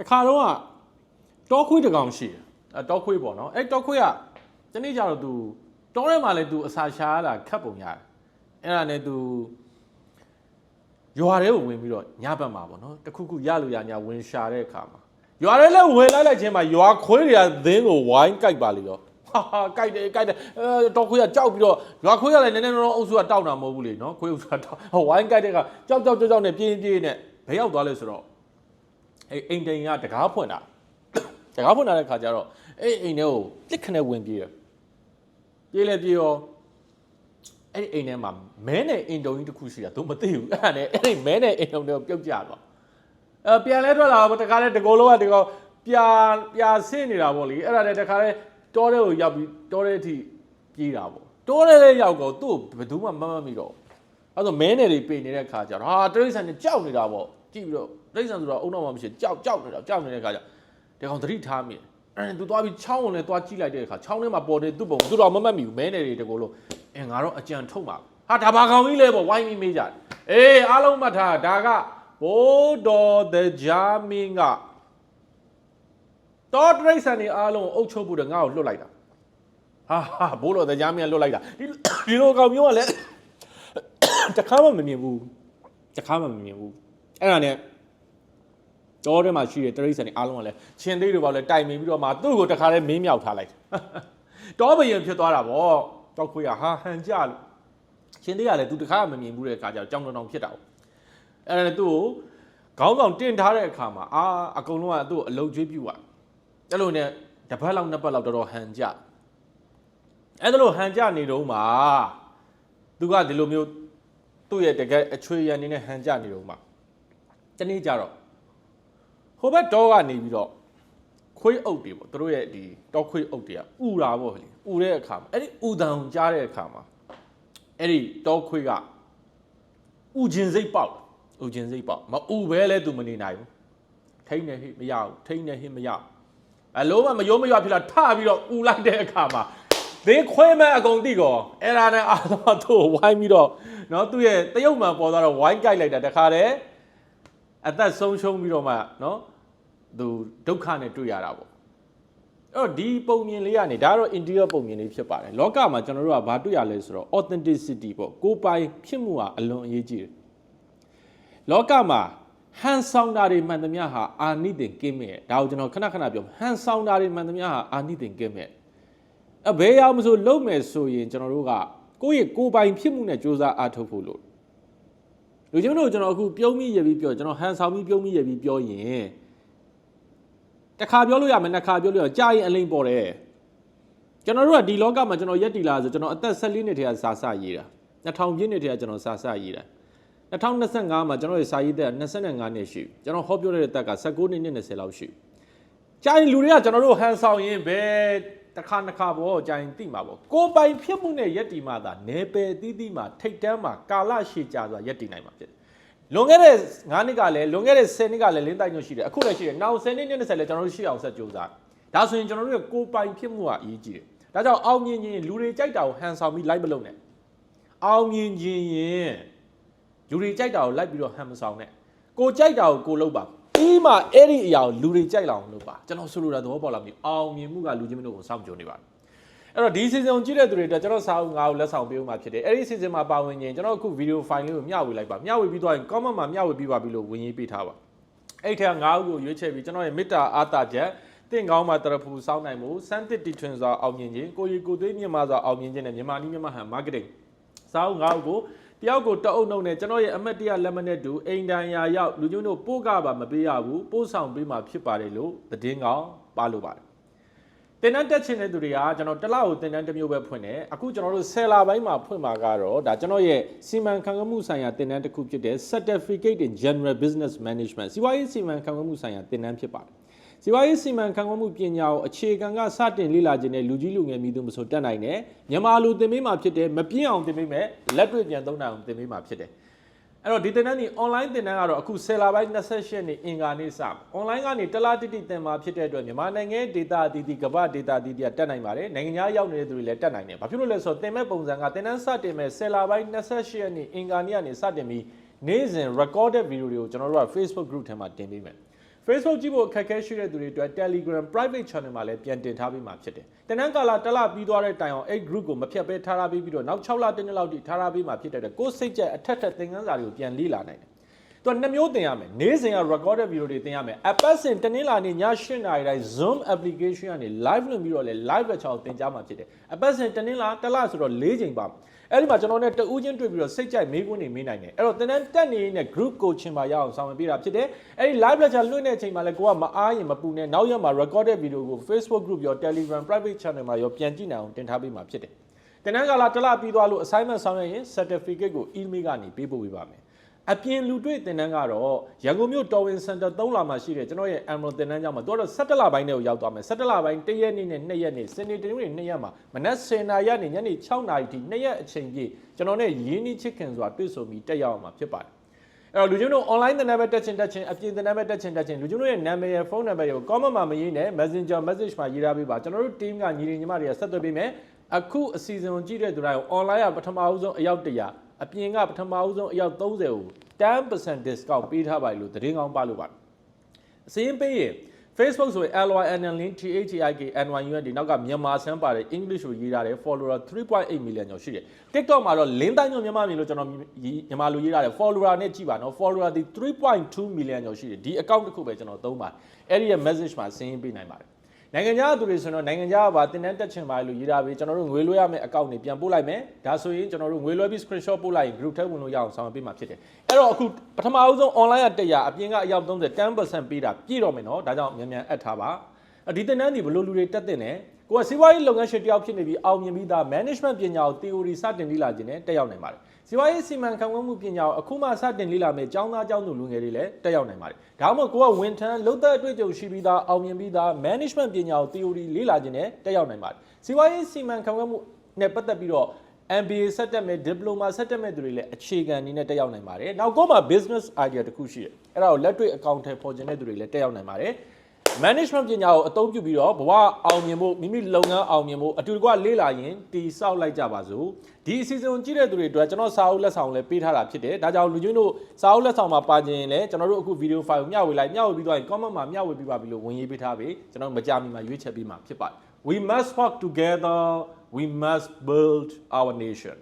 တခါတော့ကတောခွေးတစ်ကောင်ရှိတယ်အဲတောခွေးပေါ့နော်အဲတောခွေးကတနေ့ကျတော့ तू တောထဲမှာလည်း तू အစာရှာရတာခတ်ပုံရတယ်အဲ့ဒါနဲ့ तू ရွာထဲကိုဝင်ပြီးတော့ညဘက်မှာပေါ့နော်တခုခုရလို့ရညာဝင်ရှာတဲ့အခါမှာရွာထဲလည်းဝင်လိုက်လိုက်ချင်းမှာရွာခွေးတွေကသင်းကိုဝိုင်းကြိုက်ပါလိရောဟာဟာကြိုက်တယ်ကြိုက်တယ်အဲတော့ခွေးကကြောက်ပြီးတော့ရွာခွေးကလည်းနည်းနည်းတော့အုပ်စုကတောက်တာမဟုတ်ဘူးလေနော်ခွေးအုပ်စုကတောက်ဟိုဝိုင်းကြိုက်တဲ့ကကြောက်ကြောက်ကြောက်ကြောက်နဲ့ပြင်းပြင်းနဲ့ဘယ်ရောက်သွားလဲဆိုတော့ အဲအိမ်တိန်ကတကားဖွင့်တာတကားဖွင့်လာတဲ့ခါကျတော့အဲအိမ်ထဲကိုတစ်ခနဲ့ဝင်ပြေးတယ်ပြေးလဲပြေးရောအဲ့ဒီအိမ်ထဲမှာမဲနဲ့အင်တုံကြီးတစ်ခုရှိတာသူမသိဘူးအဲ့ဒါနဲ့အဲ့ဒီမဲနဲ့အင်တုံတွေကိုပြုတ်ကြသွားအဲပြန်လဲထွက်လာတော့တခါလဲတကောလုံးကတကောပြာပြာဆင်းနေတာပေါ့လေအဲ့ဒါနဲ့တခါလဲတောထဲကိုရောက်ပြီးတောထဲအထိပြေးတာပေါ့တောထဲလေးရောက်တော့သူ့ကိုဘယ်သူမှမမမိတော့ အဲ့တော့မဲနယ်တွေပေနေတဲ့ခါကျတော့ဟာတရိษံနဲ့ကြောက်နေတာပေါ့ကြည့်ပြီးတော့တရိษံဆိုတော့အုံတော့မှမရှိကြောက်ကြောက်နေတာကြောက်နေတဲ့ခါကျဒီကောင်သတိထားမိတယ်အဲသူသွားပြီးချောင်းဝင်လဲသွားကြည့်လိုက်တဲ့အခါချောင်းထဲမှာပေါ်နေသူ့ပုံသူတော့မမတ်မိဘူးမဲနယ်တွေတကောလို့အဲငါတော့အကြံထုတ်ပါဟာဒါဘာကောင်ကြီးလဲပေါ့ဝိုင်းပြီးမေးကြတယ်အေးအားလုံးမှတ်ထားဒါကဘိုးတော်the jamin ကတော်တရိษံတွေအားလုံးကိုအုပ်ချုပ်ဖို့တော့ငါ့ကိုလွတ်လိုက်တာဟာဟာဘိုးတော် the jamin ကလွတ်လိုက်တာဒီဒီလိုကောင်မျိုးကလည်း တခါမှမမြင်ဘူးတခါမှမမြင်ဘူးအဲ့ဒါနဲ့တော်ထဲမှာရှိတဲ့တရိษံတွေအားလုံးကလည်းရှင်သေးတွေပါလဲတိုင်မိပြီးတော့မှသူ့ကိုတခါလဲမင်းမြောက်ထားလိုက်တယ်တော်ဘယံဖြစ်သွားတာဗောတောက်ခွေးကဟာဟန်ကြလို့ရှင်သေးကလည်းသူတခါမှမမြင်ဘူးတဲ့အခါကျတော့ကြောင်တောင်တောင်ဖြစ်တာပေါ့အဲ့ဒါနဲ့သူ့ကိုခေါင်းဆောင်တင်ထားတဲ့အခါမှာအာအကုန်လုံးကသူ့ကိုအလုတ်ကျွေးပြူอ่ะအဲ့လိုနဲ့တစ်ပတ်လောက်နှစ်ပတ်လောက်တော်တော်ဟန်ကြအဲ့ဒါလိုဟန်ကြနေတော့မှ သူကဒီလိုမျိုးသူ့ရဲ့တကယ်အချွေရန်နေနဲ့ဟန်ကြနေတော့မှတနေ့ကျတော့ဟိုဘက်တော့ကနေပြီးတော့ခွေးအုပ်တွေပေါ့သူတို့ရဲ့ဒီတော့ခွေးအုပ်တွေကဥတာပေါ့လေဥတဲ့အခါမှာအဲ့ဒီဥတံကြားတဲ့အခါမှာအဲ့ဒီတော့ခွေးကဥခြင်းစိတ်ပေါက်ဥခြင်းစိတ်ပေါက်မဥပဲလဲသူမနေနိုင်ဘူးထိန်းနေဟိမရဘူးထိန်းနေဟိမရဘူးအလုံးမမရိုးမရွဖြစ်လာထပြီးတော့ဥလိုက်တဲ့အခါမှာ သင်ခွဲမဲ့အကုန်တိကောအဲ့ဒါနဲ့အားလုံးသူ့ကိုဝိုင်းပြီးတော့နော်သူ့ရဲ့တရုတ်မှန်ပေါ်သွားတော့ဝိုင်းကြိုက်လိုက်တာတခါတည်းအသက်ဆုံးရှုံးပြီးတော့မှနော်သူဒုက္ခနဲ့တွေ့ရတာပေါ့အဲ့တော့ဒီပုံမြင်လေးကနေဒါကတော့ interior ပုံမြင်လေးဖြစ်ပါတယ်လောကမှာကျွန်တော်တို့ကဘာတွေ့ရလဲဆိုတော့ authenticity ပေါ့ကိုယ်ပိုင်ဖြစ်မှုဟာအလွန်အရေးကြီးတယ်လောကမှာဟန်ဆောင်တာတွေမှန်သမျှဟာအာနိသင်ကင်းမဲ့ဒါကိုကျွန်တော်ခဏခဏပြောဟန်ဆောင်တာတွေမှန်သမျှဟာအာနိသင်ကင်းမဲ့ အဘယ်ရောက်မဆိုလုံးမယ်ဆိုရင်ကျွန်တော်တို့ကကိုယ့်ရဲ့ကိုယ်ပိုင်ဖြစ်မှုနဲ့စ조사အားထုတ်ဖို့လို့လူချင်းတို့ကျွန်တော်အခုပြုံးမိရပြီးပြောကျွန်တော်ဟန်ဆောင်ပြီးပြုံးမိရပြီးပြောရင်တစ်ခါပြောလို့ရမယ်နှစ်ခါပြောလို့ရကြာရင်အလိမ့်ပေါ်တယ်ကျွန်တော်တို့ကဒီလောကမှာကျွန်တော်ရက်တီလာဆိုကျွန်တော်အသက်14နှစ်တည်းကစာစရေးတာ2000ပြည့်နှစ်တည်းကကျွန်တော်စာစရေးတာ2025မှာကျွန်တော်ရဲ့စာရေးသက်25နှစ်ရှိပြီကျွန်တော်ဟောပြောတဲ့တက်က19နှစ်နဲ့20လောက်ရှိပြီကြာရင်လူတွေကကျွန်တော်တို့ဟန်ဆောင်ရင်ဘယ် တစ်ခါတစ်ခါပေါ့ကြာရင်သိမှာပေါ့ကိုယ်ပိုင်ဖြစ်မှုနဲ့ရက်တီမှသာနေပယ်သီးသီးမှာထိတ်တန်းမှာကာလရှည်ကြာစွာရက်တီနိုင်မှာဖြစ်တယ်လွန်ခဲ့တဲ့9နှစ်ကလည်းလွန်ခဲ့တဲ့10နှစ်ကလည်းလင်းတိုက်ညွှန်ရှိတယ်အခုလည်းရှိတယ်နောက်10နှစ်နဲ့20လည်းကျွန်တော်တို့ရှိအောင်ဆက်ကြိုးစားဒါဆိုရင်ကျွန်တော်တို့ရဲ့ကိုယ်ပိုင်ဖြစ်မှုကအရေးကြီးတယ်ဒါကြောင့်အောင်မြင်ခြင်းလူတွေကြိုက်တာကိုဟန်ဆောင်ပြီးလိုက်မလုပ်နဲ့အောင်မြင်ခြင်းရင်လူတွေကြိုက်တာကိုလိုက်ပြီးတော့ဟန်မဆောင်နဲ့ကိုကြိုက်တာကိုကိုလုပ်ပါ ပြီးမှအဲ့ဒီအရာကိုလူတွေကြိုက်လာအောင်လုပ်ပါကျွန်တော်ဆိုလိုတာသဘောပေါက်လာပြီအောင်မြင်မှုကလူချင်းမတို့ကိုစောင့်ကြိုနေပါတယ်အဲ့တော့ဒီ season ကိုကြည့်တဲ့သူတွေအတွက်ကျွန်တော်စာအုပ်ငါးကိုလက်ဆောင်ပေးဦးမှာဖြစ်တယ်အဲ့ဒီ season မှာပါဝင်ရင်ကျွန်တော်အခု video file လေးကိုမျှဝေလိုက်ပါမျှဝေပြီးသွားရင် comment မှာမျှဝေပြီးပါပြီလို့ဝင်ရေးပေးထားပါအဲ့ထက်ငါးဦးကိုရွေးချယ်ပြီးကျွန်တော်ရဲ့မေတ္တာအာတာချက်တင့်ကောင်းမှာတရဖူစောင်းနိုင်မှုစမ်းတစ်တီထွင်စွာအောင်မြင်ခြင်းကိုရီကိုသွေးမြင့်မာစွာအောင်မြင်ခြင်းနဲ့မြန်မာနည်းမြန်မာဟန် marketing စာအုပ်ငါးဦးကို တယောက်ကိုတအုပ်နှုတ်နဲ့ကျွန်တော်ရဲ့အမတ်တရလက်မနဲ့တူအိမ်တန်ရာရောက်လူချင်းတို့ပို့ကပါမပေးရဘူးပို့ဆောင်ပေးမှဖြစ်ပါတယ်လို့သတင်းကောင်းပါလို့ပါတယ်တင်တန်းတက်ချင်တဲ့သူတွေကကျွန်တော်တစ်လကိုတင်တန်းတစ်မျိုးပဲဖွင့်တယ်အခုကျွန်တော်တို့ဆယ်လပိုင်းမှာဖွင့်မှာကတော့ဒါကျွန်တော်ရဲ့စီမံခန့်ခွဲမှုဆိုင်ရာတင်တန်းတစ်ခုဖြစ်တဲ့ Certificate in General Business Management စီးပွားရေးစီမံခန့်ခွဲမှုဆိုင်ရာတင်တန်းဖြစ်ပါတယ် စီးပွားရေးစီမံခန့်ခွဲမှုပညာကိုအခြေခံကစတင်လေ့လာခြင်းနဲ့လူကြီးလူငယ်မိသူမဆိုတက်နိုင်တယ်မြန်မာလူသင်ပေးမှာဖြစ်တယ်မပြင်းအောင်သင်ပေးမယ်လက်တွေ့ပြန်သုံးနိုင်အောင်သင်ပေးမှာဖြစ်တယ်အဲ့တော့ဒီသင်တန်းဒီ online သင်တန်းကတော့အခု10လပိုင်း28ရက်နေ့အင်္ဂါနေ့စ online ကနေတလားတိတိသင်မှာဖြစ်တဲ့အတွက်မြန်မာနိုင်ငံ data အသီးသီးကမ္ဘာ data အသီးသီးကတက်နိုင်ပါတယ်နိုင်ငံခြားရောက်နေတဲ့သူတွေလည်းတက်နိုင်တယ်ဘာဖြစ်လို့လဲဆိုတော့သင်မဲ့ပုံစံကသင်တန်းစတင်မဲ့10လပိုင်း28ရက်နေ့အင်္ဂါနေ့ကနေစတင်ပြီးနေ့စဉ် recorded video တွေကိုကျွန်တော်တို့က Facebook group ထဲမှာတင်ပေးမယ် Facebook ကြည့်ဖို့အခက်အခဲရှိတဲ့သူတွေအတွက် Telegram private channel မှာလည်းပြန်တင်ထားပြီးမှဖြစ်တယ်။တနန်းကာလာတစ်လပြီးသွားတဲ့တိုင်အောင်အဲ့ group ကိုမဖြတ်ဘဲထားထားပြီးပြီးတော့နောက်6လတစ်နှစ်လောက်ထိထားထားပြီးမှဖြစ်တဲ့အတွက်ကိုယ်စိတ်ကြက်အထက်ထက်သင်ခန်းစာတွေကိုပြန်လေ့လာနိုင်တယ်။ သူကနှစ်မျိုးသင်ရမယ်။နေ့စဉ်က recorded video တွေသင်ရမယ်။ app စဉ်တနင်္လာနေ့ည8:00နာရီတိုင်း Zoom application ကနေ live လွှင့်ပြီးတော့လေ live lecture ကိုသင်ကြားမှာဖြစ်တယ်။ app စဉ်တနင်္လာတစ်လဆိုတော့၄ချိန်ပါမယ်။အဲ့ဒီမှာကျွန်တော်နဲ့တဦးချင်းတွေ့ပြီးတော့စိတ်ကြိုက်မေးခွန်းတွေမေးနိုင်တယ်အဲ့တော့သင်တန်းတက်နေရင် group coaching မှာရအောင်ဆောင်ရွက်ပေးတာဖြစ်တယ်အဲ့ဒီ live lecture လွှင့်တဲ့အချိန်မှာလည်းကိုကမအားရင်မပူနဲ့နောက်ရက်မှာ recorded video ကို Facebook group ရော Telegram private channel မှာရောပြန်ကြည့်နိုင်အောင်တင်ထားပေးမှာဖြစ်တယ်သင်တန်းကလာတစ်လပြီးသွားလို့ assignment ဆောင်ရွက်ရင် certificate ကို email ကနေပေးပို့ပေးပါမယ် အပြင်လူတွေ့တင်တန်းကတော့ရန်ကုန်မြို့တော်ဝင်စင်တာ3လမှာရှိတယ်ကျွန်တော်ရဲ့ Emerald တင်တန်းကျောင်းမှာသူကတော့17လပိုင်းတည်းကိုရောက်သွားမယ်17လပိုင်း1ရက်နေ့နဲ့2ရက်နေ့စနေတနင်္ဂနွေ2ရက်မှာမနက်10:00နာရီကနေညနေ6:00နာရီထိ2ရက်အချိန်ပြည့်ကျွန်တော်နဲ့ရင်းနှီးချစ်ခင်စွာတွေ့ဆုံပြီးတက်ရောက်အောင်မှာဖြစ်ပါတယ်အဲ့တော့လူချင်းတို့ online တင်တန်းပဲတက်ချင်တက်ချင်အပြင်တင်တန်းပဲတက်ချင်တက်ချင်လူချင်းတို့ရဲ့နာမည်ရဲ့ဖုန်းနံပါတ်ကို comment မှာမရေးနဲ့ Messenger message မှာရေးထားပေးပါကျွန်တော်တို့ team ကညီတွေညီမတွေကဆက်သွယ်ပေးမယ်အခုအစီအစဉ်ကိုကြည့်တဲ့သူတိုင်းကို online ကပထမအဦးဆုံးအယောက်100 အပြင်ကပထမဦးဆုံးအယောက်30ကို10% discount ပေးထားပါလို့သတင်းကောင်းပါလို့ပါအစင်းပေးရင် Facebook ဆိုရင် LYNN link THIK NYUN ဒီနောက်ကမြန်မာဆန်းပါတယ် English ကိုရေးထားတယ် follower 3.8 million ကျော်ရှိတယ် TikTok မှာတော့လင်းတိုင်းညမြန်မာပြည်လို့ကျွန်တော်မြန်မာလိုရေးထားတယ် follower နဲ့ကြည့်ပါနော် follower ဒီ3.2 million ကျော်ရှိတယ်ဒီ account တစ်ခုပဲကျွန်တော်သုံးပါတယ်အဲ့ဒီရဲ့ message မှာဆင်းပေးနိုင်ပါတယ် နိုင်ငံခြားသူတွေဆိုတော့နိုင်ငံခြားကပါတင်တန်းတက်ချင်ပါလို့ရေးထားပြီးကျွန်တော်တို့ငွေလွှဲရမယ့်အကောင့်တွေပြန်ပို့လိုက်မယ်ဒါဆိုရင်ကျွန်တော်တို့ငွေလွှဲပြီး screenshot ပို့လိုက်ရင် group ထဲဝင်လို့ရအောင်ဆောင်ရွက်ပေးမှာဖြစ်တယ်အဲ့တော့အခုပထမအဦးဆုံး online က100အပြင်ကအယောက်30 10%ပေးတာပြည့်တော့မယ်နော်ဒါကြောင့်မြန်မြန်အပ်ထားပါဒီတင်တန်းဒီဘလို့လူတွေတက်တင်တယ်ကိုကစီးပွားရေးလုပ်ငန်းရှင်တယောက်ဖြစ်နေပြီးအောင်မြင်ပြီးသား management ပညာကို theory စတင်လေ့လာခြင်းနဲ့တက်ရောက်နိုင်ပါတယ် စီးပွားရေးစီမံခန့်ခွဲမှုပညာကိုအခုမှစတင်လေ့လာမယ်ကျောင်းသားကျောင်းသူလူငယ်တွေလည်းတက်ရောက်နိုင်ပါတယ်ဒါမှမဟုတ်ကိုကဝန်ထမ်းလုပ်သက်အတွေ့အကြုံရှိပြီးသားအောင်မြင်ပြီးသား management ပညာကို theory လေ့လာခြင်းနဲ့တက်ရောက်နိုင်ပါတယ်စီးပွားရေးစီမံခန့်ခွဲမှုနဲ့ပတ်သက်ပြီးတော့ MBA ဆက်တက်မဲ့ diploma ဆက်တက်မဲ့သူတွေလည်းအခြေခံအနေနဲ့တက်ရောက်နိုင်ပါတယ်နောက်ကိုမှ business idea တစ်ခုရှိတယ်အဲ့ဒါကိုလက်တွေ့အကောင့်ထဲပေါ်ခြင်းတဲ့သူတွေလည်းတက်ရောက်နိုင်ပါတယ် management ပညာကိုအသုံးပြုပြီးတော့ဘဝအောင်မြင်ဖို့မိမိလုပ်ငန်းအောင်မြင်ဖို့အတူတကွလေ့လာရင်တီဆောက်လိုက်ကြပါစို့ဒီအစီအစဉ်ကိုကြည့်တဲ့သူတွေအတွက်ကျွန်တော်စာအုပ်လက်ဆောင်လည်းပေးထားတာဖြစ်တယ်ဒါကြောင့်လူချင်းတို့စာအုပ်လက်ဆောင်မှာပါခြင်းရင်လည်းကျွန်တော်တို့အခု video file ကိုမျှဝေလိုက်မျှဝေပြီးတော့ comment မှာမျှဝေပြီးပါပြီလို့ဝင်ရေးပေးထားပြီကျွန်တော်မကြမီမှာရွေးချယ်ပြီးမှာဖြစ်ပါတယ် we must work together we must build our nation